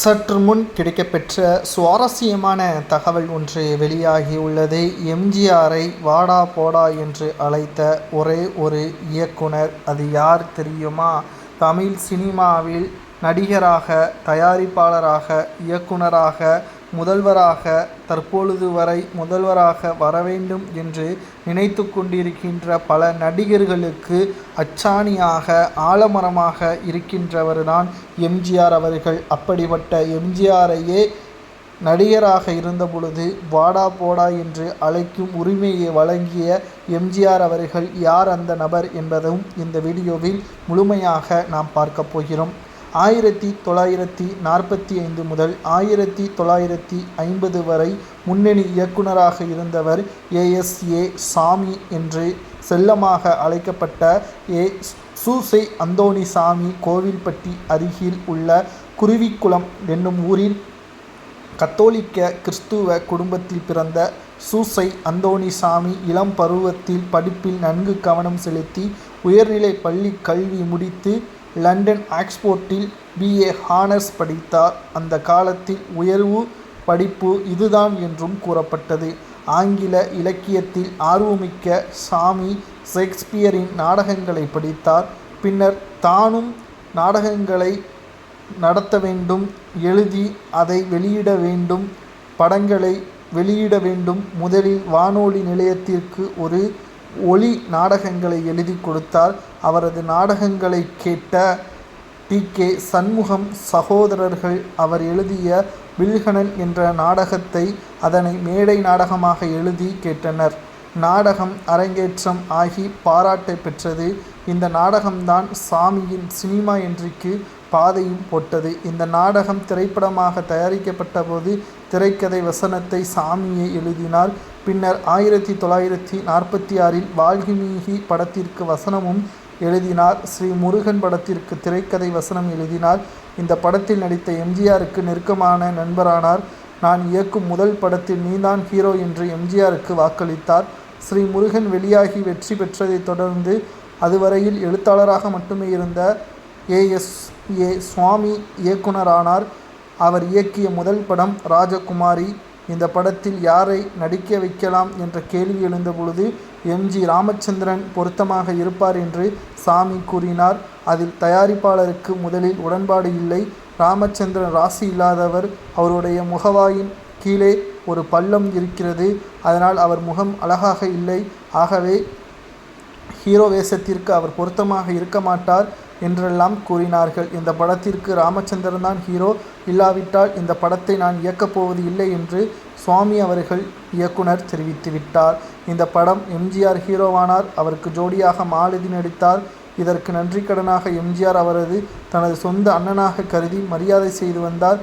சற்று முன் கிடைக்கப்பெற்ற சுவாரஸ்யமான தகவல் ஒன்று வெளியாகியுள்ளது. எம்ஜிஆரை வாடா போடா என்று அழைத்த ஒரே ஒரு இயக்குனர் அது யார் தெரியுமா? தமிழ் சினிமாவில் நடிகராக தயாரிப்பாளராக இயக்குனராக முதல்வராக தற்பொழுது வரை முதல்வராக வர வேண்டும் என்று நினைத்து கொண்டிருக்கின்ற பல நடிகர்களுக்கு அச்சாணியாக ஆலமரமாக இருக்கின்றவர்தான் எம்ஜிஆர் அவர்கள். அப்படிப்பட்ட எம்ஜிஆரையே நடிகராக இருந்த பொழுது வாடா போடா என்று அழைக்கும் உரிமையை வழங்கிய எம்ஜிஆர் அவர்கள் யார் அந்த நபர் என்பதும் இந்த வீடியோவில் முழுமையாக நாம் பார்க்க போகிறோம். ஆயிரத்தி தொள்ளாயிரத்தி நாற்பத்தி ஐந்து முதல் ஆயிரத்தி தொள்ளாயிரத்தி ஐம்பது வரை முன்னணி இயக்குனராக இருந்தவர் ஏஎஸ்ஏ சாமி என்று செல்லமாக அழைக்கப்பட்ட ஏ சூசை அந்தோணி சாமி கோவில்பட்டி அருகில் உள்ள குருவிக்குளம் என்னும் ஊரில் கத்தோலிக்க கிறிஸ்துவ குடும்பத்தில் பிறந்த சூசை அந்தோணிசாமி இளம் பருவத்தில் படிப்பில் நன்கு கவனம் செலுத்தி உயர்நிலை பள்ளி கல்வி முடித்து லண்டன் ஆக்ஸ்போர்ட்டில் பிஏ ஹானர்ஸ் படித்தார். அந்த காலத்தில் உயர்வு படிப்பு இதுதான் என்றும் கூறப்பட்டது. ஆங்கில இலக்கியத்தில் ஆர்வமிக்க சாமி ஷேக்ஸ்பியரின் நாடகங்களை படித்தார். பின்னர் தானும் நாடகங்களை நடத்த வேண்டும் எழுதி அதை வெளியிட வேண்டும் படங்களை வெளியிட வேண்டும். முதலில் வானொலி நிலையத்திற்கு ஒரு ஒளி நாடகங்களை எழுதி கொடுத்தார் அவரது நாடகங்களை கேட்ட டி. கே. சண்முகம் சகோதரர்கள் அவர் எழுதிய வில்கணன் என்ற நாடகத்தை அதனை மேடை நாடகமாக எழுதி கேட்டனர். நாடகம் அரங்கேற்றம் ஆகி பாராட்டை பெற்றது. இந்த நாடகம்தான் சாமியின் சினிமா என்றிக்கு பாதையும் போட்டது. இந்த நாடகம் திரைப்படமாக தயாரிக்கப்பட்ட போது திரைக்கதை வசனத்தை சாமியே எழுதினார். பின்னர் ஆயிரத்தி தொள்ளாயிரத்தி நாற்பத்தி ஆறில் வால்மீகி படத்திற்கு வசனமும் எழுதினார். ஸ்ரீ முருகன் படத்திற்கு திரைக்கதை வசனம் எழுதினார். இந்த படத்தில் நடித்த எம்ஜிஆருக்கு நெருக்கமான நண்பரானார். நான் இயக்கும் முதல் படத்தில் நீதான் ஹீரோ என்று எம்ஜிஆருக்கு வாக்களித்தார். ஸ்ரீ முருகன் வெளியாகி வெற்றி பெற்றதைத் தொடர்ந்து அதுவரையில் எழுத்தாளராக மட்டுமே இருந்த ஏஎஸ் ஏ. சுவாமி இயக்குனரானார். அவர் இயக்கிய முதல் படம் ராஜகுமாரி. இந்த படத்தில் யாரை நடிக்க வைக்கலாம் என்ற கேள்வி எழுந்தபொழுது எம்ஜி ராமச்சந்திரன் பொருத்தமாக இருப்பார் என்று சாமி கூறினார். அதில் தயாரிப்பாளருக்கு முதலில் உடன்பாடு இல்லை. ராமச்சந்திரன் ராசி இல்லாதவர் அவருடைய முகவாயின் கீழே ஒரு பள்ளம் இருக்கிறது. அதனால் அவர் முகம் அழகாக இல்லை. ஆகவே ஹீரோ வேஷத்திற்கு அவர் பொருத்தமாக இருக்க மாட்டார் என்றெல்லாம் கூறினார்கள். இந்த படத்திற்கு ராமச்சந்திரன் தான் ஹீரோ. இல்லாவிட்டால் இந்த படத்தை நான் இயக்கப் போவது இல்லை என்று சுவாமி அவர்கள் இயக்குனர் தெரிவித்துவிட்டார் இந்த படம் எம்ஜிஆர் ஹீரோவானார். அவருக்கு ஜோடியாக மாலதி நடித்தார். இதற்கு நன்றிக்கடனாக எம்ஜிஆர் அவரது தனது சொந்த அண்ணனாக கருதி மரியாதை செய்து வந்தார்.